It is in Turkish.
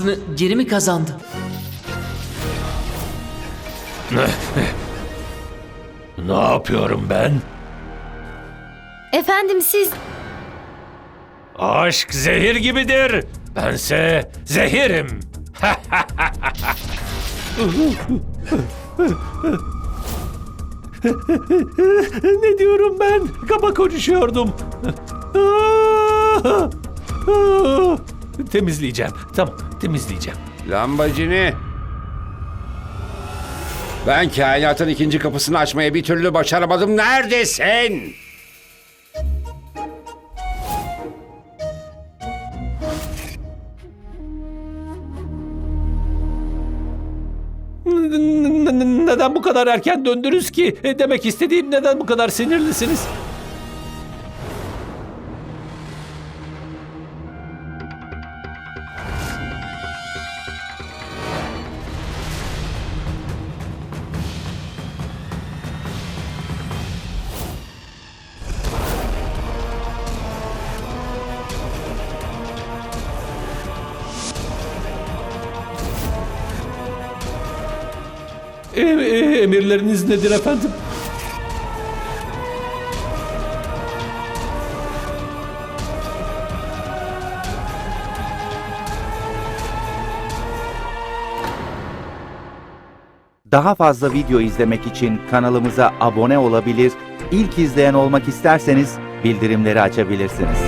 kapısını geri mi kazandı? Ne yapıyorum ben? Efendim siz Aşk zehir gibidir. Bense zehirim. ne diyorum ben? Kaba konuşuyordum. temizleyeceğim. Tamam, temizleyeceğim. Lambacini. Ben kainatın ikinci kapısını açmaya bir türlü başaramadım. Neredesin? N- n- Neden bu kadar erken döndünüz ki? E, Demek istediğim neden bu kadar sinirlisiniz? E, e, emirleriniz nedir efendim? Daha fazla video izlemek için kanalımıza abone olabilir, ilk izleyen olmak isterseniz bildirimleri açabilirsiniz.